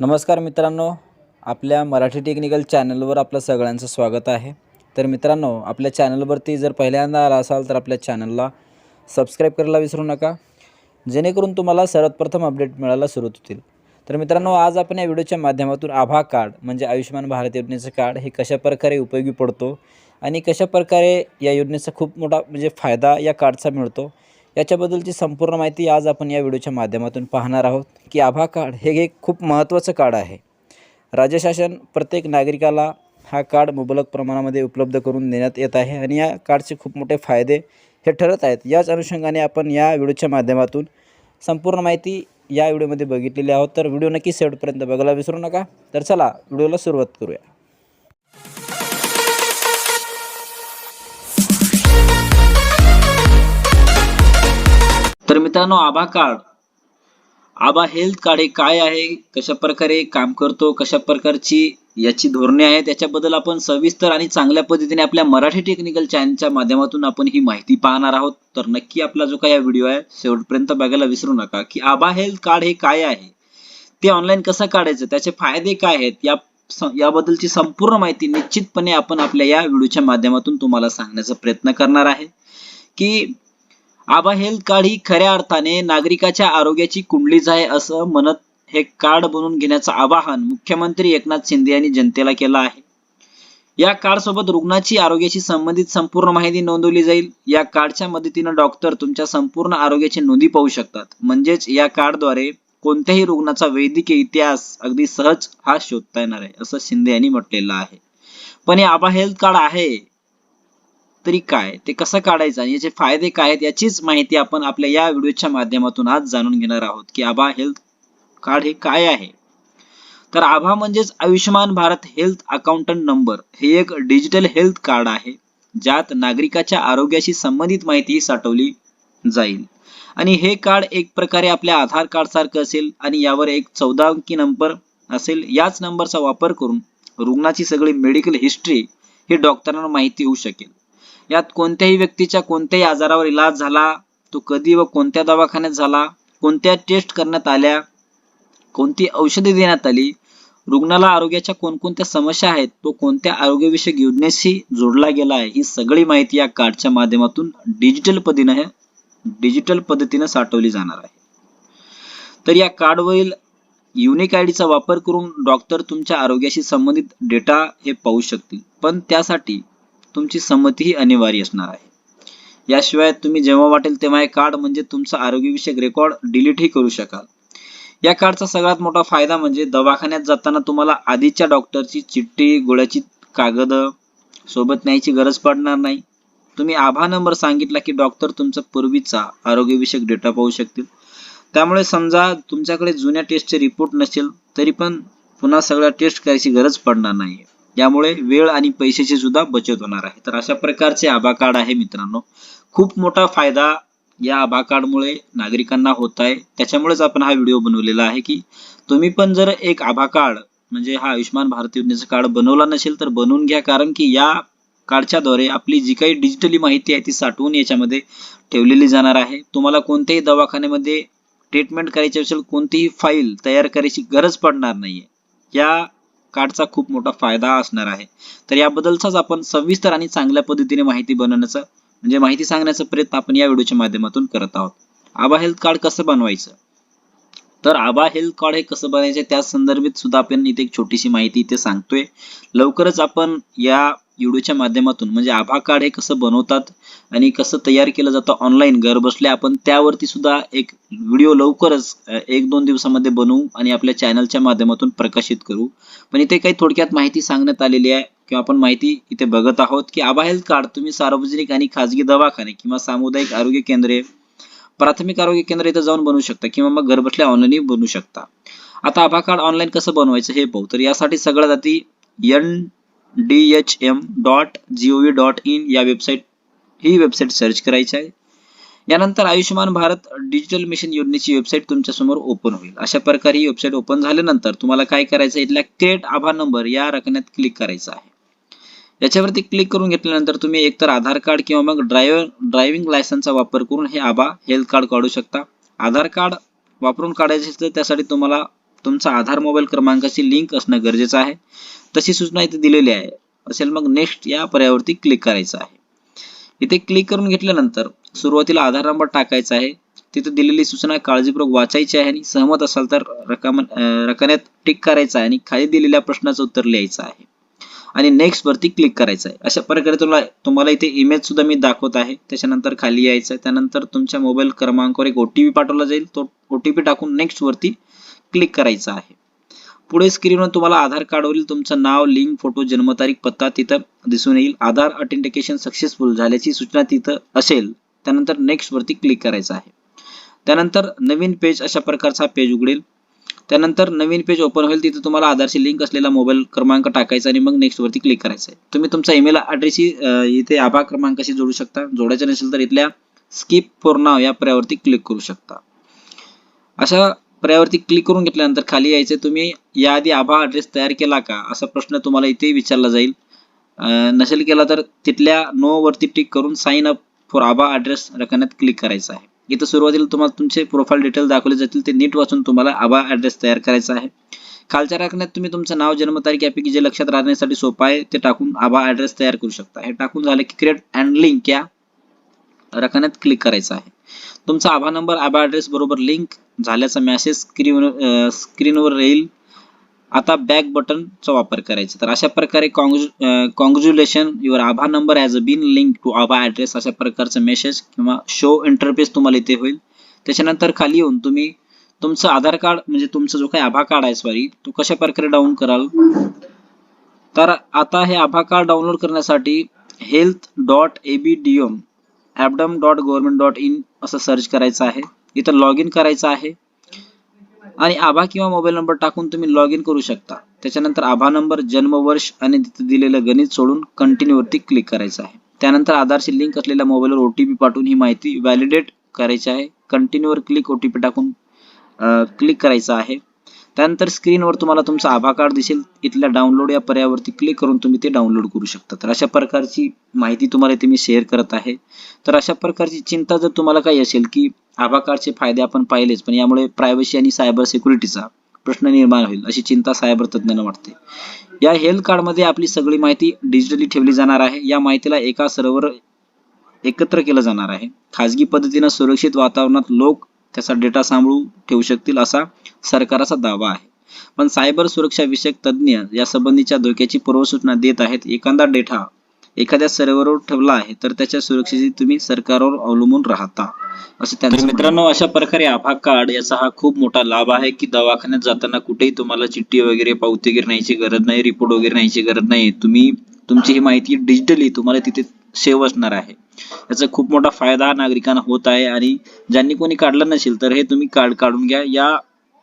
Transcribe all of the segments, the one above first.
नमस्कार मित्रांनो आपल्या मराठी टेक्निकल चॅनलवर आपलं सगळ्यांचं स्वागत आहे. तर मित्रांनो आपल्या चॅनलवरती जर पहिल्यांदा आला असाल तर आपल्या चॅनलला सबस्क्राईब करायला विसरू नका. जेणेकरून तुम्हाला सर्वप्रथम अपडेट मिळायला सुरुवात होतील. तर मित्रांनो आज आपण या व्हिडिओच्या माध्यमातून आभा कार्ड म्हणजे आयुष्यमान भारत योजनेचं कार्ड हे कशा प्रकारे उपयोगी पडतो आणि कशा प्रकारे या योजनेचा खूप मोठा म्हणजे फायदा या कार्डचा मिळतो याच्याबद्दलची संपूर्ण माहिती आज आपण या व्हिडिओच्या माध्यमातून पाहणार आहोत की आभा कार्ड हे एक खूप महत्त्वाचं कार्ड आहे. राज्य शासन प्रत्येक नागरिकाला हा कार्ड मुबलक प्रमाणामध्ये उपलब्ध करून देण्यात येत आहे आणि या कार्डचे खूप मोठे फायदे हे ठरत आहेत. याच अनुषंगाने आपण या व्हिडिओच्या माध्यमातून संपूर्ण माहिती या व्हिडिओमध्ये बघितलेली आहोत. तर व्हिडिओ नक्की शेवटपर्यंत बघायला विसरू नका. तर चला व्हिडिओला सुरुवात करूया. तर मित्रांनो आभा कार्ड आबा हेल्थ कार्ड हे काय आहे? कशा प्रकारे काम करतो? कशा प्रकारची याची धोरणे आहेत? त्याच्याबद्दल आपण सविस्तर आणि चांगल्या पद्धतीने आपल्या मराठी टेक्निकल चॅनलच्या माध्यमातून आपण ही माहिती पाहणार आहोत. तर नक्की आपला जो काही व्हिडिओ आहे शेवटपर्यंत बघायला विसरू नका. की आबा हेल्थ कार्ड हे काय आहे? ते ऑनलाईन कसं काढायचं? त्याचे फायदे काय आहेत? या याबद्दलची संपूर्ण माहिती निश्चितपणे आपण आपल्या या व्हिडिओच्या माध्यमातून तुम्हाला सांगण्याचा प्रयत्न करणार आहे. की आबा हेल्थ कार्ड ही खऱ्या अर्थाने नागरिकाच्या आरोग्याची कुंडलीच आहे असं म्हणत हे कार्ड बनवून घेण्याचं आवाहन मुख्यमंत्री एकनाथ शिंदे यांनी जनतेला केलं आहे. या कार्ड सोबत रुग्णाची आरोग्याशी संबंधित संपूर्ण माहिती नोंदवली जाईल. या कार्डच्या मदतीनं डॉक्टर तुमच्या संपूर्ण आरोग्याची नोंदी पाहू शकतात. म्हणजेच या कार्डद्वारे कोणत्याही रुग्णाचा वैद्यकीय इतिहास अगदी सहज हा शोधता येणार आहे असं शिंदे यांनी म्हटलेलं आहे. पण हे आबा हेल्थ कार्ड आहे. तरी काय? ते कसं काढायचं? आणि याचे फायदे काय आहेत? याचीच माहिती आपण आपल्या या व्हिडिओच्या माध्यमातून आज जाणून घेणार आहोत की आभा हेल्थ कार्ड हे काय आहे? तर आभा म्हणजेच Ayushman Bharat health accountant number. हे एक डिजिटल हेल्थ कार्ड आहे ज्यात नागरिकाच्या आरोग्याशी संबंधित माहिती साठवली जाईल. आणि हे कार्ड एक प्रकारे आपल्या आधार कार्ड सारखं असेल आणि यावर एक चौदा अंकी नंबर असेल. याच नंबरचा वापर करून रुग्णाची सगळी मेडिकल हिस्ट्री ही डॉक्टरांना माहिती होऊ शकेल. यात कोणत्याही व्यक्तीच्या कोणत्याही आजारावर इलाज झाला तो कधी व कोणत्या दवाखान्यात झाला कोणत्या टेस्ट करण्यात आल्या कोणती औषधे देण्यात आली रुग्णाला आरोग्याच्या कोणकोणत्या समस्या आहेत तो कोणत्या आरोग्यविषयक योजनेशी जोडला गेला आहे ही सगळी माहिती या कार्डच्या माध्यमातून डिजिटल पद्धतीने डिजिटल पद्धतीने साठवली जाणार आहे. तर या कार्डवरील युनिक आय डीचा वापर करून डॉक्टर तुमच्या आरोग्याशी संबंधित डेटा हे पाहू शकतील. पण त्यासाठी तुमची संमतीही अनिवार्य असणार आहे. याशिवाय तुम्ही जेव्हा वाटेल तेव्हा हे कार्ड म्हणजे तुमचा आरोग्यविषयक रेकॉर्ड डिलीटही करू शकाल. या कार्डचा सगळ्यात मोठा फायदा म्हणजे दवाखान्यात जाताना तुम्हाला आधीच्या डॉक्टरची चिठ्ठी गोळ्याची कागद सोबत न्यायची गरज पडणार नाही. तुम्ही आभा नंबर सांगितला की डॉक्टर तुमचा पूर्वीचा आरोग्यविषयक डेटा पाहू शकतील. त्यामुळे समजा तुमच्याकडे जुन्या टेस्टचे रिपोर्ट नसेल तरी पण पुन्हा सगळ्या टेस्ट करायची गरज पडणार नाही यामुळे वेळ आणि पैशाची सुद्धा बचत होणार आहे. तर अशा प्रकारचे आभा कार्ड आहे मित्रांनो. खूप मोठा फायदा या आभा कार्डमुळे नागरिकांना होत आहे. त्याच्यामुळेच आपण हा व्हिडिओ बनवलेला आहे की तुम्ही पण जर एक आभा कार्ड म्हणजे हा आयुष्यमान भारत योजनेचं कार्ड बनवला नसेल तर बनवून घ्या. कारण की या कार्डच्या द्वारे आपली जी काही डिजिटली माहिती आहे ती साठवून याच्यामध्ये ठेवलेली जाणार आहे. तुम्हाला कोणत्याही दवाखान्यामध्ये ट्रीटमेंट करायची असेल कोणतीही फाईल तयार करायची गरज पडणार नाहीये. या कार्डचा खूप मोठा फायदा असणार आहे. तर याबद्दलचाच आपण सविस्तर आणि चांगल्या पद्धतीने माहिती बनवण्याचा म्हणजे माहिती सांगण्याचा प्रयत्न आपण या व्हिडिओच्या माध्यमातून करत आहोत. आबा हेल्थ कार्ड कसं बनवायचं? तर आबा हेल्थ कार्ड हे कसं बनवायचं त्या संदर्भात सुद्धा आपण इथे एक छोटीशी माहिती इथे सांगतोय. लवकरच आपण या व्हिडिओच्या माध्यमातून. म्हणजे आभा कार्ड हे कसं बनवतात आणि कसं तयार केलं जातं ऑनलाईन घरबसल्या आपण त्यावरती सुद्धा एक व्हिडिओ लवकरच एक दोन दिवसामध्ये बनवू आणि आपल्या चॅनलच्या माध्यमातून प्रकाशित करू. पण इथे काही थोडक्यात माहिती सांगण्यात आलेली आहे किंवा आपण माहिती इथे बघत आहोत की आभा हेल्थ कार्ड तुम्ही सार्वजनिक आणि खाजगी दवाखाने किंवा सामुदायिक आरोग्य केंद्रे प्राथमिक आरोग्य केंद्र इथे जाऊन बनवू शकता किंवा मग घरबसल्या ऑनलाईन बनवू शकता. आता आभा कार्ड ऑनलाईन कसं बनवायचं हे पाहू. तर यासाठी सगळ्यात आधी N D H M dot G O V dot in या वेबसाईट ही वेबसाईट सर्च करायची आहे. यानंतर आयुष्यमान भारत डिजिटल मिशन योजनेची वेबसाईट तुमच्यासमोर ओपन होईल. अशा प्रकारे ही वेबसाईट ओपन झाल्यानंतर तुम्हाला काय करायचं आहे? इथल्या क्रिएट आभार नंबर या रकण्यात क्लिक करायचं आहे. याच्यावरती क्लिक करून घेतल्यानंतर तुम्ही एकतर आधार कार्ड किंवा मग ड्रायव्हर ड्रायव्हिंग लायसनचा वापर करून हे आबा हेल्थ कार्ड काढू शकता. आधार कार्ड वापरून काढायचे असेल तर त्यासाठी तुम्हाला तुमचा आधार मोबाईल क्रमांकाशी लिंक असणं गरजेचं आहे. तशी सूचना इथे दिलेली आहे. असेल मग नेक्स्ट या पर्यायावरती क्लिक करायचं आहे. इथे क्लिक करून घेतल्यानंतर सुरुवातीला आधार नंबर टाकायचा आहे. तिथे दिलेली सूचना काळजीपूर्वक वाचायची आहे आणि सहमत असाल तर रकम अं, रकान्यात टिक करायचं आहे आणि खाली दिलेल्या प्रश्नाचं उत्तर लिहायचं आहे. आणि नेक्स्ट वरती क्लिक करायचं आहे. अशा प्रकारे तुला तुम्हाला इथे इमेज सुद्धा मी दाखवत आहे. त्याच्यानंतर खाली यायचं आहे. त्यानंतर तुमच्या मोबाईल क्रमांकावर एक ओटीपी पाठवला जाईल. तो ओटीपी टाकून नेक्स्ट वरती क्लिक करायचं आहे. पुढे स्क्रीनवर तुम्हाला आधार कार्डवरील तुमचं नाव लिंक फोटो जन्मतारीख पत्ता तिथं दिसून येईल. आधार अटेंटिकेशन सक्सेसफुल झाल्याची सूचना तिथं असेल. त्यानंतर नेक्स्ट वरती क्लिक करायचं आहे. त्यानंतर नवीन पेज अशा प्रकारचा पेज उघडेल. त्यानंतर नवीन पेज ओपन होईल. तिथे तुम्हाला आधारशी लिंक असलेला मोबाईल क्रमांक टाकायचा आणि मग नेक्स्ट वरती क्लिक करायचं आहे. तुम्ही तुमचा ईमेल ॲड्रेसशी इथे आभा क्रमांकाशी जोडू शकता. जोडायचं नसेल तर इथल्या स्किप फॉर नाव या पर्यावरती क्लिक करू शकता. अशा पर्यावरती क्लिक करून घेतल्यानंतर खाली यायचे तुम्ही याआधी आभा ॲड्रेस तयार केला का? असा प्रश्न तुम्हाला इथे विचारला जाईल. नसेल केला तर तिथल्या नो वरती टिक करून साइन अप फॉर आभा ॲड्रेस रकण्यात क्लिक करायचं आहे. इथं सुरुवातीला तुम्हाला तुमचे प्रोफाईल डिटेल दाखवले जातील ते नीट वाचून तुम्हाला आभा ॲड्रेस तयार करायचा आहे. खालच्या रकण्यात तुम्ही तुमचं नाव जन्मतारीख यापैकी जे लक्षात राहण्यासाठी सोपं आहे ते टाकून आभा ॲड्रेस तयार करू शकता. हे टाकून झालं की क्रिएट अँड लिंक या रकण्यात क्लिक करायचं आहे. तुमचा आभा नंबर आभा ॲड्रेस बरोबर लिंक झाल्याचा मॅसेज स्क्रीनवर स्क्रीनवर येईल आता बॅक बटनचा वापर करायचा. तर अशा प्रकारे congratulation your Abha number as a bin link to Abha address अशा प्रकारचा मेसेज किंवा शो इंटरफेस तुम्हाला इथे होईल. त्याच्यानंतर खाली येऊन तुम्ही तुमचं आधार कार्ड म्हणजे तुमचा जो काही आभा कार्ड आहे सॉरी तो कशा प्रकारे डाऊन कराल? तर आता हे आभा कार्ड डाउनलोड करण्यासाठी health dot A B D M ABDM dot government dot in असं सर्च करायचं आहे. इथं लॉग इन करायचं आहे. आणि आभा किंवा मोबाईल नंबर टाकून तुम्ही लॉग इन करू शकता. त्याच्यानंतर आभा नंबर जन्मवर्ष आणि तिथे दिलेलं गणित सोडून कंटिन्यूवरती क्लिक करायचं आहे. त्यानंतर आधारशी लिंक असलेल्या मोबाईलवर ओटीपी पाठवून ही माहिती व्हॅलिडेट करायची आहे. कंटिन्यूवर क्लिक ओ क्लिक ओटीपी टाकून क्लिक करायचं आहे. त्यानंतर स्क्रीनवर तुम्हाला तुमचं आभा कार्ड दिसेल. इथल्या डाउनलोड या पर्यायावरती क्लिक करून तुम्ही ते डाउनलोड करू शकता. तर अशा प्रकारची माहिती तुम्हाला इथे मी शेअर करत आहे. तर अशा प्रकारची चिंता जर तुम्हाला काही असेल की आभा कार्डचे फायदे आपण पाहिलेच पण यामुळे प्रायव्हसी आणि सायबर सिक्युरिटीचा प्रश्न निर्माण होईल अशी चिंता सायबर तज्ज्ञांना वाटते. या हेल्थ कार्डमध्ये आपली सगळी माहिती डिजिटली ठेवली जाणार आहे. या माहितीला एका सर्व्हर एकत्र केलं जाणार आहे. खाजगी पद्धतीनं सुरक्षित वातावरणात लोक त्याचा डेटा सांभाळू ठेवू शकतील असा सरकाराचा दावा आहे. पण सायबर सुरक्षा विषयक तज्ज्ञ या संबंधीच्या धोक्याची पूर्वसूचना देत आहेत. एखादा डेटा एखाद्या सर्व्हरवर ठेवला आहे तर त्याच्या सुरक्षेची तुम्ही सरकारवर अवलंबून राहता असं त्यांचं मित्रांनो अशा प्रकारे आभा कार्ड याचा हा खूप मोठा लाभ आहे की दवाखान्यात जाताना कुठेही तुम्हाला चिठ्ठी वगैरे पावती वगैरे न्यायची गरज नाही रिपोर्ट वगैरे न्यायची गरज नाही तुम्ही तुमची ही माहिती डिजिटली तुम्हाला तिथे सेव्ह असणार आहे. याचा खूप मोठा फायदा नागरिकांना होत आहे आणि ज्यांनी कोणी काढलं नसेल तर हे तुम्ही कार्ड काढून घ्या. या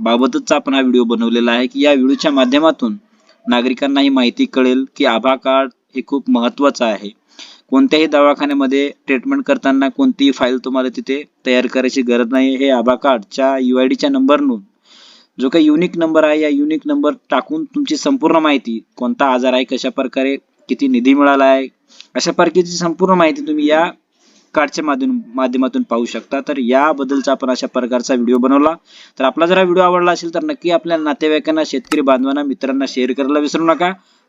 बाबतच आपण हा व्हिडिओ बनवलेला आहे की या व्हिडिओच्या माध्यमातून नागरिकांना ही माहिती कळेल की आभा कार्ड हे खूप महत्वाचं आहे. कोणत्याही दवाखान्यामध्ये ट्रीटमेंट करताना कोणतीही फाईल तुम्हाला तिथे तयार करायची गरज नाही. हे आभा कार्डच्या यू आय डीच्या नोंद. जो काही युनिक नंबर आहे या युनिक नंबर टाकून तुमची संपूर्ण माहिती कोणता आजार आहे कशा प्रकारे किती निधी मिळाला आहे अशा प्रकारची संपूर्ण माहिती तुम्ही या कार्डच्या माध्यम माध्यमातून पाहू शकता. तर याबद्दलचा आपण अशा प्रकारचा व्हिडिओ बनवला. तर आपला जर हा व्हिडिओ आवडला असेल तर नक्की आपल्या नातेवाईकांना शेतकरी बांधवांना मित्रांना शेअर करायला विसरू नका.